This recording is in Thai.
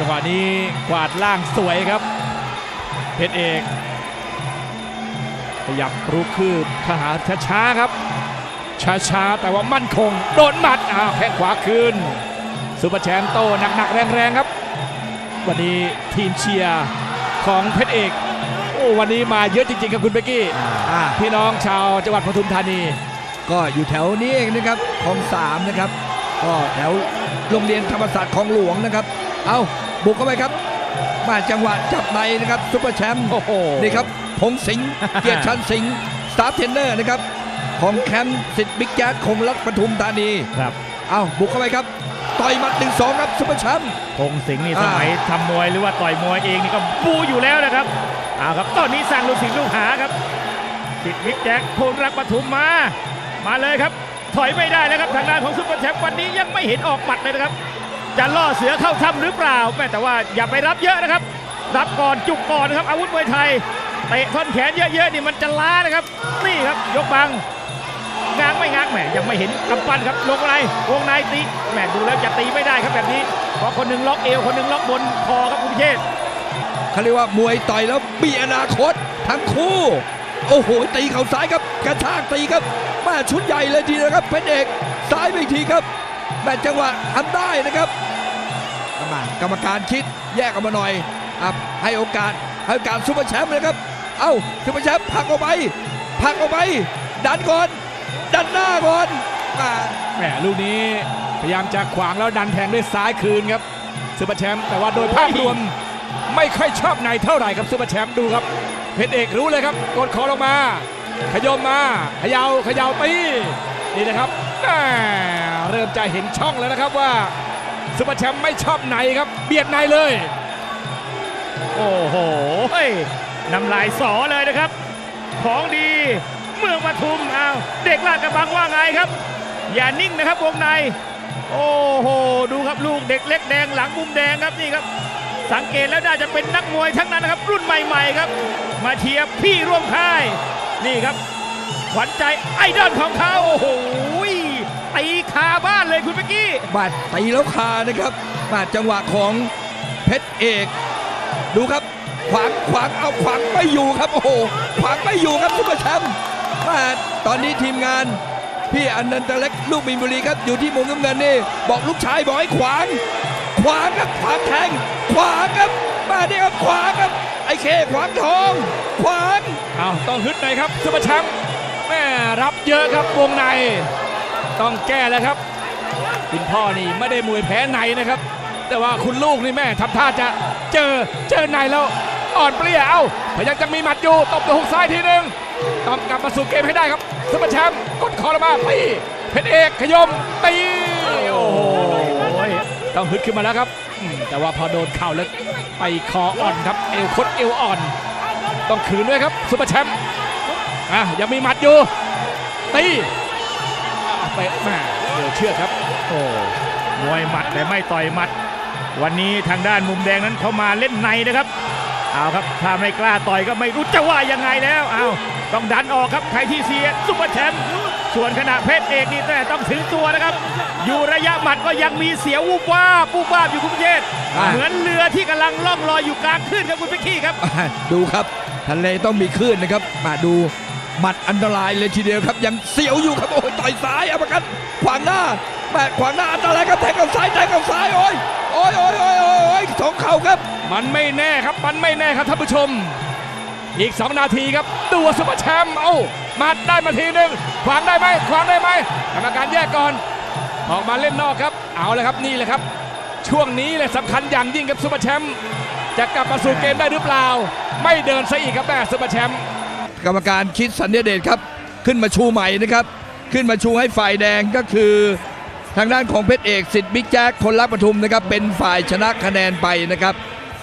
จังหวะนี้กวาดล่างสวยครับ เพชรเอกขยับรุกคืบขหาช้าๆครับ ช้าๆ แต่ว่ามั่นคง โดนหมัดอ้าวแข้งขวาคืนซุปเปอร์แชมป์โตหนักๆ แรงๆ ครับ วันนี้ทีมเชียร์ของเพชรเอกโอ้วันนี้มาเยอะจริงๆครับคุณเบกกี้อ่าพี่น้องชาวจังหวัดปทุมธานี ก็อยู่แถวนี้เองนะครับคลองสามนะครับ ก็แถวโรงเรียนธรรมศาสตร์คลองหลวงนะครับ เอาบุกเข้าไปครับ มาจังหวะจับในนะครับซุปเปอร์แชมป์โอ้โหนี่ครับพงสิงห์เกียรติชันสิงห์สตาฟเทรนเนอร์นะครับของแคมป์สิทธิ์บิ๊กแจ๊ดคงรัฐปทุมธานีครับเอาบุกเข้าไปครับต่อยหมัดหนึ่งสองครับซุปเปอร์แชมป์พงสิงห์นี่อ่าสมัยทำมวยหรือว่าต่อยมวยเองนี่ก็บูอยู่แล้วนะครับเอาครับตอนนี้สร้างลูกศิษย์ลูกหาครับสิทธิ์วิกแจ็คพลรักปทุมมา มาเลยครับ ถอยไม่ได้แล้วครับทางด้านของซุปเปอร์แชมป์วันนี้ยังไม่เห็นออกหมัดเลยนะครับ จะล่อเสือเข้าถ้ำหรือเปล่าแม่แต่ว่าอย่าไปรับเยอะนะครับ รับก่อนจุกก่อนนะครับ อาวุธมวยไทยเตะท่อนแขนเยอะๆนี่มันจะล้านะครับ นี่ครับยกบังง้างไม่ง้างแหมยังไม่เห็นกำปั้นครับลงในวงในตีแหมดูแล้วจะตีไม่ได้ครับแบบนี้เพราะคนหนึ่งล็อกเอวคนหนึ่งล็อกบนคอครับคุณพิเชษเขาเรียกว่ามวยต่อยแล้วมีอนาคตทั้งคู่ โอ้โหตีเข่าซ้ายครับกระชากตีครับแมาชุดใหญ่เลยทีเดียวครับเพชรเอกซ้ายไปอีกทีครับ แม่จังหวะทำได้นะครับมากรรมการคิดแยกออกมาหน่อยอให้โอกาสให้โอกาสซุปเปอร์แชมป์เลยครับ เอ้าซุปเปอร์แชมป์ผลักออกไปผลักออกไป ดันก่อน ดันหน้าก่อนมาแหมลูกนี้พยายามจะขวางแล้วดันแทงด้วยซ้ายคืนครับซูเปอร์แชมป์แต่ว่าโดยภาพรวมไม่ค่อยชอบในเท่าไหร่ครับซูเปอร์แชมป์ดูครับเพชรเอกรู้เลยครับกดคอลงมา ขยมมาเขยาเขยาตีนี่นะครับแหม เริ่มจะเห็นช่องแล้วนะครับว่าซูเปอร์แชมป์ไม่ชอบในครับ เบียดในเลย โอ้โหเฮ้น้ำลายสอเลยนะครับ ของดี เมืองปทุมอ้าวเด็กลาดกระบังว่าไงครับ อย่านิ่งนะครับวงใน โอ้โห ดูครับลูกเด็กเล็กแดงหลังมุมแดงครับนี่ครับ สังเกตแล้วน่าจะเป็นนักมวยทั้งนั้นนะครับ รุ่นใหม่ๆครับ มาเชียร์พี่ร่วมค่าย นี่ครับขวัญใจไอดอลของเขาโอ้โห ตีคาบ้านเลยคุณเมื่อกี้บาดตีแล้วคานะครับมาจังหวะของเพชรเอก ดูครับ ขวางขวางเอาขวางไม่อยู่ครับ โอ้โหขวางไม่อยู่ครับซุปเปอร์แชมป์มาตอนนี้ทีมงานพี่อนันตเล็กลูกมินบุรีครับอยู่ที่มุมน้ำเงินนี่บอกลูกชายบอกให้ขวาง ขวางครับขวางแทงขวางครับมาเนี่ยครับขวางครับไอ้เคขวางทอง ขวางเอาต้องฮึดหน่อยครับซุปเปอร์แชมป์แม่รับเยอะครับวงใน ต้องแก้แล้วครับ คุณพ่อนี่ไม่ได้มวยแพ้ในนะครับ แต่ว่าคุณลูกนี่แม่ทำท่าจะเจอเจอในแล้วอ่อนเปรี้ยเอ้าพยายามจะมีหมัดอยู่ตบตัวหุกซ้ายทีหนึ่งต้องกลับมาสู่เกมให้ได้ครับซุปเปอร์แชมป์กดคอลงมาตีเพชรเอกขยมตีโอ้โหต้องฮึดขึ้นมาแล้วครับ แต่ว่าพอโดนเข่าแล้วไปคออ่อนครับเอวคดเอวอ่อน ต้องขืนด้วยครับซุปเปอร์แชมป์อะยังมีหมัดอยู่ตี อะไปแม่เดี๋ยวเชือกครับ โอ้มวยหมัดแต่ไม่ต่อยหมัด วันนี้ทางด้านมุมแดงนั้นเขามาเล่นในนะครับเอาครับถ้าไม่กล้าต่อยก็ไม่รู้จะว่ายังไงแล้วเอาต้องดันออกครับใครที่เสียซุปเปอร์แชมป์ส่วนขณะเพชรเอกนี่แต่ต้องถึงตัวนะครับ อยู่ระยะหมัดก็ยังมีเสียววูบวาบวูบวาบอยู่คุณเชษฐ์อ่าเหมือนเรือที่กำลังล่องลอยอยู่กลางคลื่นครับคุณเป๊กกี้ครับอะดูครับทะเลต้องมีคลื่นนะครับมาดู หมัดอันตรายเลยทีเดียวครับ ยังเสียวอยู่ครับโอ้ยต่อยซ้ายอัปคัดขวางหน้าแม่ขวางหน้าอันตรายครับแทงกับซ้ายแทงกับซ้ายโอ้ยโอ้ยโอ้ยโอ้ยโอ้ยสองเข่าครับ มันไม่แน่ครับมันไม่แน่ครับท่านผู้ชม อีก 2 นาทีครับดูว่าซุปเปอร์แชมป์เอ้ามาได้มาทีหนึ่งขวางได้ไหมขวางได้ไหมกรรมการแยกก่อน ออกมาเล่นนอกครับ เอาเลยครับนี่เลยครับ ช่วงนี้เลยสำคัญอย่างยิ่งครับซุปเปอร์แชมป์จะกลับมาสู่เกมได้หรือเปล่า ไม่เดินซะอีกครับแม่ซุปเปอร์แชมป์ กรรมการคิดสัญญเดชครับ ขึ้นมาชูใหม่นะครับ ขึ้นมาชูให้ฝ่ายแดงก็คือทางด้านของเพชรเอกสิทธิ์บิ๊กแจ๊คคนรักปทุมนะครับเป็นฝ่ายชนะคะแนนไปนะครับ